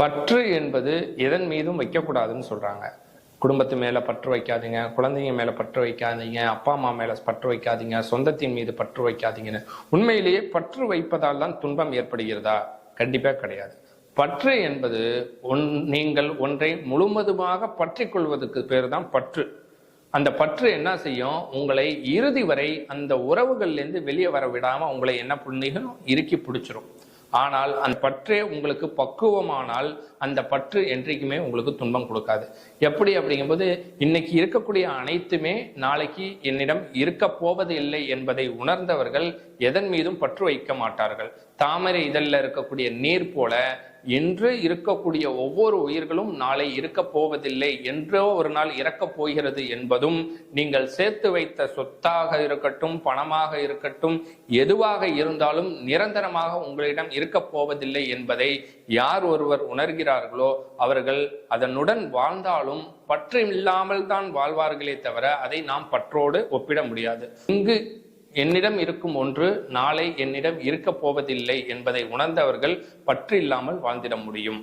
பற்று என்பது எதன் மீதும் வைக்கக்கூடாதுன்னு சொல்றாங்க. குடும்பத்து மேல பற்று வைக்காதீங்க குழந்தைங்க மேல பற்று வைக்காதீங்க அப்பா அம்மா மேல பற்று வைக்காதீங்க சொந்தத்தின் மீது பற்று வைக்காதீங்கன்னு. உண்மையிலேயே பற்று வைப்பதால் தான் துன்பம் ஏற்படுகிறதா? கண்டிப்பா கிடையாது. பற்று என்பது ஒன் நீங்கள் ஒன்றை முழுமதுமாக பற்றி கொள்வதற்கு பேர் தான் பற்று. அந்த பற்று என்ன செய்யும்? உங்களை இறுதி வரை அந்த உறவுகள்லேருந்து வெளியே வர விடாம உங்களை என்ன புண்ணிகளும் இறுக்கி பிடிச்சிரும். ஆனால் அந்த பற்றே உங்களுக்கு பக்குவமானால் அந்த பற்று என்றைக்குமே உங்களுக்கு துன்பம் கொடுக்காது. எப்படி அப்படிங்கும்போது இன்னைக்கு இருக்கக்கூடிய அனைத்துமே நாளைக்கு என்னிடம் இருக்க போவது இல்லை என்பதை உணர்ந்தவர்கள் எதன் மீதும் பற்று வைக்க மாட்டார்கள். தாமரை இதழில் இருக்கக்கூடிய நீர் போல இன்று இருக்கக்கூடிய ஒவ்வொரு உயிர்களும் நாளை இருக்க போவதில்லை. என்றோ ஒரு நாள் இறக்கப் போகிறது என்பதும் நீங்கள் சேர்த்து வைத்த சொத்தாக இருக்கட்டும் பணமாக இருக்கட்டும் எதுவாக இருந்தாலும் நிரந்தரமாக உங்களிடம் இருக்கப் போவதில்லை என்பதை யார் ஒருவர் உணர்கிறார்களோ அவர்கள் அதனுடன் வாழ்ந்தாலும் பற்று இல்லாமல் தான் வாழ்வார்களே தவிர அதை நாம் பற்றோடு ஒப்பிட முடியாது. இங்கு என்னிடம் இருக்கும் ஒன்று நாளை என்னிடம் இருக்கப் போவதில்லை என்பதை உணர்ந்தவர்கள் பற்று இல்லாமல் வாழ்ந்திட முடியும்.